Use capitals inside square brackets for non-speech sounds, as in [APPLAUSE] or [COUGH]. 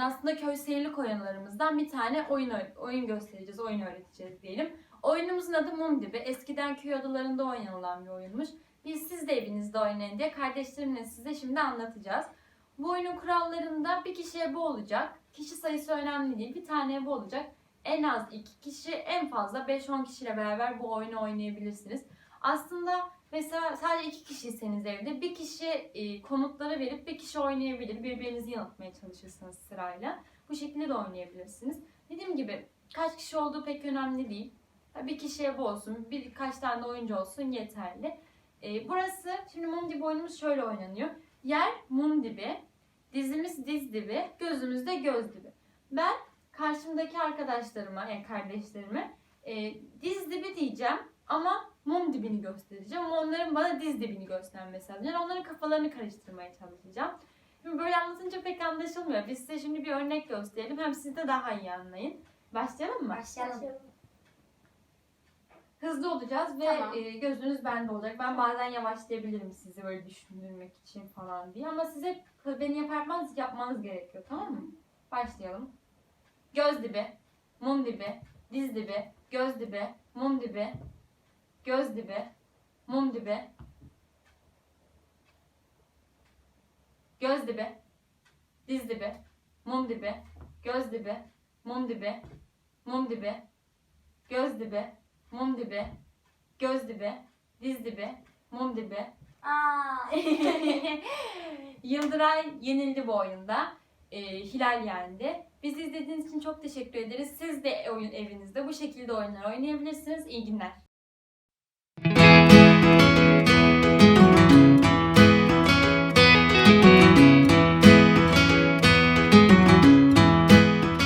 aslında köy seyirlik oyunlarımızdan bir tane oyun oyun göstereceğiz, oyun öğreteceğiz diyelim. Oyunumuzun adı Mum Dibi. Eskiden köy odalarında oynanılan bir oyunmuş. Biz siz de evinizde oynayın diye kardeşlerimle size şimdi anlatacağız. Bu oyunun kurallarında bir kişiye bu olacak. Kişi sayısı önemli değil. Bir tane bu olacak. En az iki kişi, en fazla 5-10 kişiyle beraber bu oyunu oynayabilirsiniz. Aslında mesela sadece iki kişiyseniz evde bir kişi e, komutları verip bir kişi oynayabilir. Birbirinizi yanıltmaya çalışırsınız sırayla. Bu şekilde de oynayabilirsiniz. Dediğim gibi kaç kişi olduğu pek önemli değil. Bir kişiye bu olsun, birkaç tane oyuncu olsun yeterli. E, burası, şimdi mum dibi oyunumuz şöyle oynanıyor. Yer mum dibi, dizimiz diz dibi, gözümüz de göz dibi. Ben karşımdaki arkadaşlarıma, yani kardeşlerime e, diz dibi diyeceğim ama mum dibini göstereceğim. Ama onların bana diz dibini göstermesi lazım. Yani onların kafalarını karıştırmaya çalışacağım. Şimdi böyle anlatınca pek anlaşılmıyor. Biz size şimdi bir örnek gösterelim. Hem siz de daha iyi anlayın. Başlayalım mı? Başlayalım. Hızlı olacağız ve Tamam. e, gözünüz bende olacak. Ben bazen yavaşlayabilirim sizi böyle düşündürmek için falan diye. Ama size beni yaparmanız yapmanız gerekiyor tamam mı? Başlayalım. Göz dibi, mum dibi, diz dibi, göz dibi, mum dibi, göz dibi, mum dibi, göz dibi, diz dibi, mum dibi, göz dibi, mum dibi, mum dibi, göz dibi, mum dibi, göz dibi, diz dibi, mum dibi. Aa. [LAUGHS] Yıldıray yenildi bu oyunda. Ee, Hilal yendi. Bizi izlediğiniz için çok teşekkür ederiz. Siz de oyun evinizde bu şekilde oyunlar oynayabilirsiniz. İyi günler.